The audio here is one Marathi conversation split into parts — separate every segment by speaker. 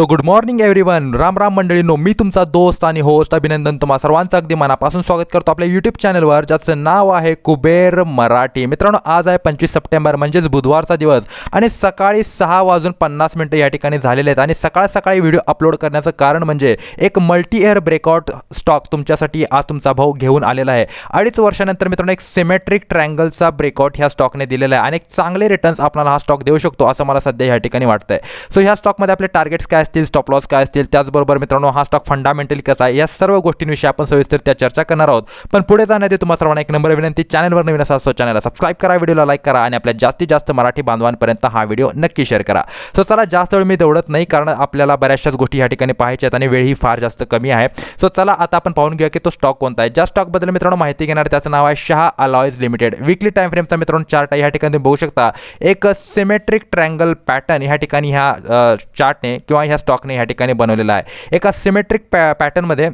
Speaker 1: So good morning everyone Ram Ram मंडळींनो मी तुमचा दोस्त आणि होस्ट अभिनंदन तुम्हा सर्वांचं अगदी मनापासून स्वागत करतो आपल्या यूट्यूब चॅनलवर ज्याचं नाव आहे कुबेर मराठी. मित्रांनो आज आहे पंचवीस सप्टेंबर म्हणजेच बुधवारचा दिवस आणि सकाळी सहा वाजून पन्नास मिनटं या ठिकाणी झालेले आहेत. आणि सकाळ सकाळी व्हिडिओ अपलोड करण्याचं कारण म्हणजे एक मल्टी एअर ब्रेकआउट स्टॉक तुमच्यासाठी आज तुमचा भाऊ घेऊन आलेला आहे. अडीच वर्षानंतर मित्रांनो एक सिमेट्रिक ट्रँगलचा ब्रेकआउट ह्या स्टॉकने दिलेला आहे आणि एक चांगले रिटर्न्स आपल्याला हा स्टॉक देऊ शकतो असं मला सध्या या ठिकाणी वाटतंय. सो ह्या स्टॉकमध्ये आपले टार्गेट्स काय असतील स्टॉप लॉस काय असतील त्याचबरोबर मित्रांनो हा स्टॉक फंडामेंटली कसा आहे या सर्व गोष्टींविषयी आपण सविस्तर त्या चर्चा करणार आहोत. पण पुढे जाण्याआधी तुम्हाला सर्वांना एक नंबर विनंती चॅनलवर नवीन असा असतो चॅनलला सबस्क्राईब करा व्हिडिओला लाईक करा आणि आपल्या जास्तीत जास्त मराठी बांधवांपर्यंत हा व्हिडिओ नक्की शेअर करा. सो चला जास्त वेळ मी दौडत नाही कारण आपल्याला बऱ्याचशाच गोष्टी या ठिकाणी पाहायच्या आहेत आणि वेळही फार जास्त कमी आहे. सो चला आता आपण पाहून घेऊया की तो स्टॉक कोणता आहे. ज्या स्टॉकबद्दल मित्रांनो माहिती घेणार त्याचं नाव आहे Shah alloys limited weekly time फ्रेमचा मित्रांनो चार्ट आहे या ठिकाणी बघू शकता. एक सिमेट्रिक ट्रँगल पॅटर्न ह्या ठिकाणी ह्या चार्टने किंवा ह्या स्टॉकने ह्या ठिकाणी बनवलेला आहे. एका सिमेट्रिक पॅ पॅटर्नमध्ये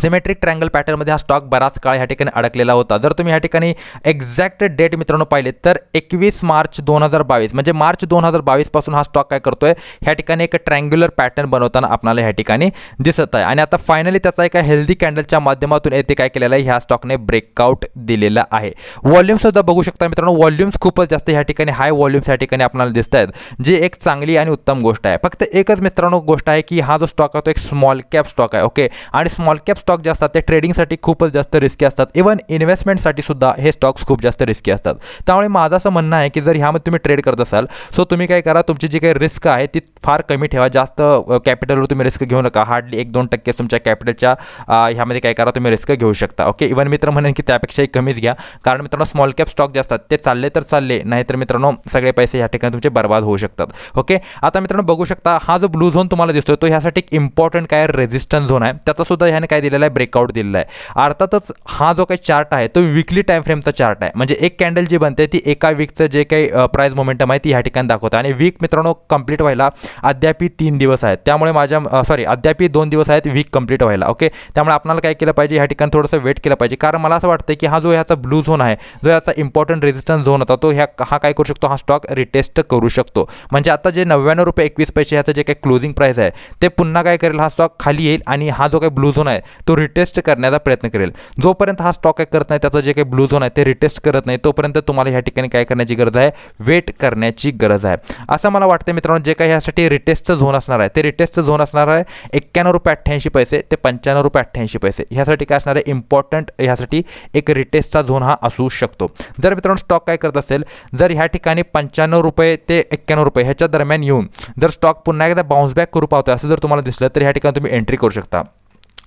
Speaker 1: सिमेट्रिक ट्रँगल पॅटर्नमध्ये हा स्टॉक बराच काळ ह्या ठिकाणी अडकलेला होता. जर तुम्ही ह्या ठिकाणी एक्झॅक्ट डेट मित्रांनो पाहिले तर एकवीस मार्च दोन हजार बावीस म्हणजे मार्च दोन हजार बावीसपासून हा स्टॉक काय करतोय ह्या ठिकाणी एक ट्रँग्युलर पॅटर्न बनवताना आपल्याला ह्या ठिकाणी दिसत आहे. आणि आता फायनली त्याचा एका हेल्दी कॅन्डलच्या माध्यमातून येथे काय केलेलं आहे ह्या स्टॉकने ब्रेकआउट दिलेला आहे. व्हॉल्यूमसुद्धा बघू शकता मित्रांनो व्हॉल्यूम्स खूपच जास्त ह्या ठिकाणी हाय व्हॉल्यूम्स ह्या ठिकाणी आपल्याला दिसत आहेत जी एक चांगली आणि उत्तम गोष्ट आहे. फक्त एकच मित्रांनो गोष्ट आहे की हा जो स्टॉक आहे तो एक स्मॉल कॅप स्टॉक आहे ओके आणि स्मॉल कॅप स्टॉक जे असतात ते ट्रेडिंगसाठी खूपच जास्त रिस्की असतात. इवन इन्व्हेस्टमेंटसाठी सुद्धा हे स्टॉक्स खूप जास्त रिस्की असतात. त्यामुळे माझं असं म्हणणं आहे की जर ह्यामध्ये तुम्ही ट्रेड करत असाल सो तुम्ही काय करा तुमची जी काही रिस्क आहे ती फार कमी ठेवा. जास्त कॅपिटलवर तुम्ही रिस्क घेऊ नका. हार्डली एक दोन टक्के तुमच्या कॅपिटलच्या ह्यामध्ये काय करा तुम्ही रिस्क घेऊ शकता. ओके इवन मित्र म्हणेन की त्यापेक्षाही कमीच घ्या. कारण मित्रांनो स्मॉल कॅप स्टॉक जे असतात ते चालले तर चालले नाहीतर मित्रांनो सगळे पैसे ह्या ठिकाणी तुमचे बर्बाद होऊ शकतात. ओके आता मित्रांनो बघू शकता हा जो ब्लू झोन तुम्हाला दिसतोय तो ह्यासाठी एक इम्पॉर्टंट काय रेझिस्टन्स झोन आहे. त्याचा सुद्धा ह्याने काय दिलेला आहे ब्रेकआउट दिलेला आहे अर्थातच हा जो काही चार्ट आहे तो विकली टाइम फ्रेमचा चार्ट आहे. म्हणजे एक कॅन्डल जी बनते ती एका वीकचं जे काही प्राईज मोमेंटम आहे ती ह्या ठिकाणी दाखवतं आणि वीक मित्रांनो कंप्लीट व्हायला अद्यापी तीन दिवस आहेत. त्यामुळे माझ्या सॉरी अद्यापी दोन दिवस आहेत वीक कंप्लीट व्हायला ओके त्यामुळे आपल्याला काय केलं पाहिजे ह्या ठिकाणी थोडंसं वेट केलं पाहिजे. कारण मला असं वाटतं की हा जो ह्याचा ब्लू झोन आहे जो याचा इम्पॉर्टंट रेजिस्टन्स झोन होता तो ह्या हा काय करू शकतो? हा स्टॉक रिटेस्ट करू शकतो. म्हणजे आता जे नव्याण्णव रुपये एकवीस पैसे ह्याचं जे काही क्लोजिंग प्राईस आहे ते पुन्हा काय करेल? हा स्टॉक खाली येईल आणि हा जो काही ब्लू झोन आहे तो रिटेस्ट करण्याचा प्रयत्न करेल. जोपर्यंत हा स्टॉक काय करत नाही त्याचं जे काही ब्लू झोन आहे ते रिटेस्ट करत नाही तोपर्यंत तुम्हाला ह्या ठिकाणी काय करण्याची गरज आहे? वेट करण्याची गरज आहे. असं मला वाटतं मित्रांनो जे काही ह्यासाठी रिटेस्टचं झोन असणार आहे ते रिटेस्टचं झोन असणार आहे एक्क्याण्णव रुपये अठ्ठ्याऐंशी पैसे ते पंच्याण्णव रुपये अठ्ठ्याऐंशी पैसे. ह्यासाठी काय असणार आहे? इम्पॉर्टंट ह्यासाठी एक रिटेस्टचा झोन हा असू शकतो. जर मित्रांनो स्टॉक काय करत असेल जर ह्या ठिकाणी पंच्याण्णव रुपये ते एक्क्याण्णव रुपये ह्याच्या दरम्यान येऊन जर स्टॉक पुन्हा एकदा बाउन्स बॅक करू पावतो असं जर तुम्हाला दिसलं तर ह्या ठिकाणी तुम्ही एंट्री करू शकता.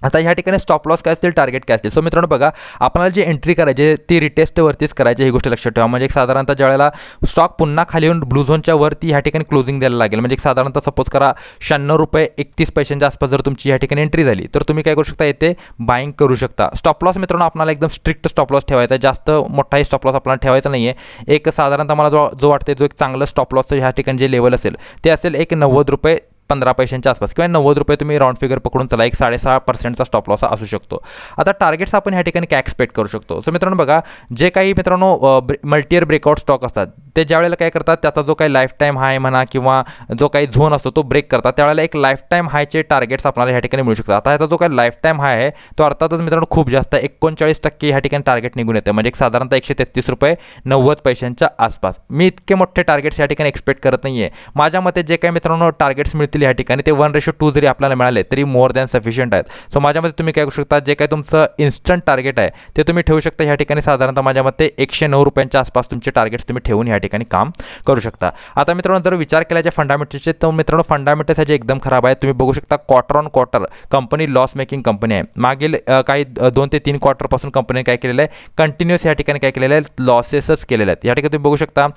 Speaker 1: आता ह्या ठिकाणी स्टॉप लॉस काय असतील? टार्गेट काय असतील? सो मित्रांनो बघा आपल्याला जे एंट्री करायची ती रिटेस्टवरतीच करायची ही गोष्ट लक्षात ठेवा. म्हणजे एक साधारणतः ज्यावेळेला स्टॉक पुन्हा खाली येऊन ब्लू झोनच्या वरती ह्या ठिकाणी क्लोजिंग द्यायला लागेल. म्हणजे एक साधारणतः सपोज करा शहाण्णव रुपये एकतीस पैशांच्या आसपास जर तुमची ह्या ठिकाणी एंट्री झाली तर तुम्ही काय करू शकता? येते बाईंग करू शकता. स्टॉप लॉस मित्रांनो आपल्याला एकदम स्ट्रिक्ट स्टॉप लॉस ठेवायचा आहे. जास्त मोठाही स्टॉप लॉस आपल्याला ठेवायचा नाही आहे एक साधारणतः मला जो जो वाटते जो एक चांगलं स्टॉप लॉसचं ह्या ठिकाणी जे लेवल असेल ते असेल एक नव्वद रुपये पंधरा पैशांच्या आसपास किंवा नव्वद रुपये तुम्ही राऊंड फिगर पकडून चला एक साडेसहा पर्सेंटचा स्टॉप लॉस असू शकतो. आता टार्गेट्स आपण ह्या ठिकाणी काय एक्सपेक्ट करू शकतो? सो मित्रांनो बघा जे काही मित्रांनो मल्टीयर ब्रेकआउट स्टॉक असतात ते ज्यावेळेला काय करतात त्याचा जो काही लाईफ टाईम हाय म्हणा किंवा जो काही झोन असतो तो ब्रेक करतात. त्यावेळेला एक लाईफ टाईम हायचे टार्गेट्स आपल्याला ह्या ठिकाणी मिळू शकतात. आता ह्याचा जो काही लाईफ टाईम हाय आहे तो अर्थातच मित्रांनो खूप जास्त एकोणचाळीस टक्के ह्या ठिकाणी टार्गेट निघून येते. म्हणजे एक साधारणतः एकशे तेहतीस रुपये नव्वद पैशांच्या आसपास. मी इतके मोठे टार्गेट्स या ठिकाणी एक्सपेक्ट करत नाही आहे माझ्या मते जे काही मित्रांनो टार्गेट्स मिळतील या ठिकाणी. ते वन रेशो टू जरी आपल्याला मिळाले तरी मोर दॅन सफिशियंट आहेत. सो माझ्यामध्ये तुम्ही काय करू शकता जे काय तुमचं इन्स्टंट टार्गेट आहे ते तुम्ही ठेवू शकता ह्या ठिकाणी. साधारणतः माझ्या मते एकशे नऊ रुपयांच्या आसपास तुमचे टार्गेट्स तुम्ही ठेवून ह्या ठिकाणी काम करू शकता. आता मित्रांनो जर विचार केला ज्या फंडामेंटलचे तर मित्रांनो फंडामेंटल्स ह्याचे एकदम खराब आहे तुम्ही बघू शकता quarter on quarter company loss making company आहे. मागील काही दोन ते तीन क्वार्टरपासून कंपनीने काय केलेलं आहे कंटिन्युअस या ठिकाणी काय केलेलं आहे लॉसेसच केलेले आहेत. या ठिकाणी तुम्ही बघू शकता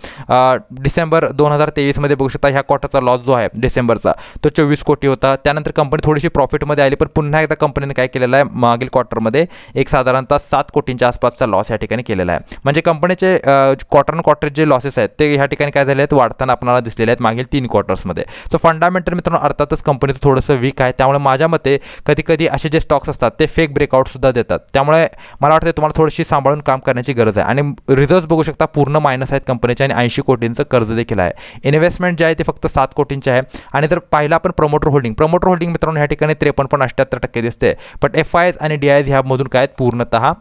Speaker 1: डिसेंबर दोन हजार तेवीसमध्ये बघू शकता ह्या क्वार्टरचा लॉस जो आहे डिसेंबरचा तो चोवीस कोटी होता. त्यानंतर कंपनी थोडीशी प्रॉफिटमध्ये आली पण पुन्हा एकदा कंपनीने काय केलेलं आहे? मागील क्वार्टरमध्ये एक साधारणतः सात कोटींच्या आसपासचा लॉस या ठिकाणी केलेला आहे. म्हणजे कंपनीचे क्वार्टर अँड क्वार्टर जे लॉसेस आहेत ते ह्या ठिकाणी काय झाले आहेत वाढताना आपल्याला दिसलेले आहेत मागील तीन क्वार्टर्समध्ये सो फंडामेंटल मित्रांनो अर्थातच कंपनीचं थोडंसं वीक आहे. त्यामुळे माझ्या मते कधी कधी असे जे स्टॉक्स असतात ते फेक ब्रेकआउटसुद्धा देतात. त्यामुळे मला वाटतं तुम्हाला थोडीशी सांभाळून काम करण्याची गरज आहे. आणि रिझल्ट बघू शकता पूर्ण मायनस आहेत कंपनीचे आणि ऐंशी कोटींचं कर्ज देखील आहे. इन्व्हेस्टमेंट जे आहे ते फक्त सात कोटींचे आहे. आणि जर पाहिलं आपण प्रमोटर होल्डिंग प्रमोटर होल्डिंग मित्रांनो ह्या ठिकाणी त्रेपन्न पण अठ्ठ्याहत्तर टक्के दिसते बट एफ आय एस आणि डी आय एस ह्यामधून काय आहेत? पूर्णतः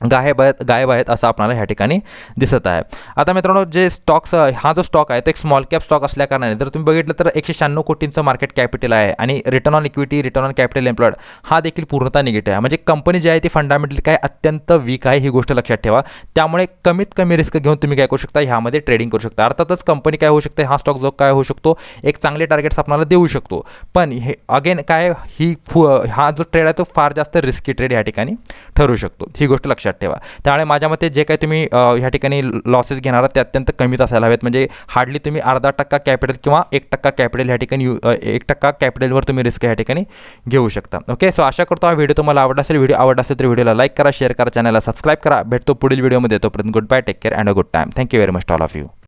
Speaker 1: गायब आहेत गायब आहेत असं आपल्याला ह्या ठिकाणी दिसत आहे. आता मित्रांनो जे स्टॉक्स हा जो स्टॉक आहे तो एक स्मॉल कॅप स्टॉक असल्याकारणाने जर तुम्ही बघितलं तर एकशे शहाण्णव कोटींचं मार्केट कॅपिटल आहे आणि return on equity return on capital employed हा देखील पूर्णतः निगेटिव्ह आहे. म्हणजे कंपनी जी आहे ती फंडामेंटल काय अत्यंत वीक आहे ही गोष्ट लक्षात ठेवा. त्यामुळे कमीत कमी रिस्क घेऊन तुम्ही काय करू शकता ह्यामध्ये ट्रेडिंग करू शकता. अर्थातच कंपनी काय होऊ शकते हा स्टॉक जो काय होऊ शकतो एक चांगले टार्गेट्स आपल्याला देऊ शकतो. पण हे अगेन काय ही फु हा जो ट्रेड आहे तो फार जास्त रिस्की ट्रेड या ठिकाणी ठरू शकतो. ही गोष्ट लक्षात ठेवा. त्यामुळे माझ्या मते जे काही तुम्ही ह्या ठिकाणी लॉसेस घेणार आहात ते अत्यंत कमीच असायला हवेत. म्हणजे हार्डली तुम्ही अर्धा टक्का कॅपिटल किंवा एक टक्का कॅपिटल ह्या ठिकाणी यू एक टक्का कॅपिटलवर तुम्ही रिस्क ह्या ठिकाणी घेऊ शकता. ओके सो आशा करतो हा व्हिडिओ तुम्हाला आवडला असेल. व्हिडिओ आवडला असेल तर व्हिडिओला लाईक करा शेअर करा चॅनलला सबस्क्राईब करा. भेटतो पुढील व्हिडिओमध्ये तोपर्यंत good bye take care and a good time thank you very much all of you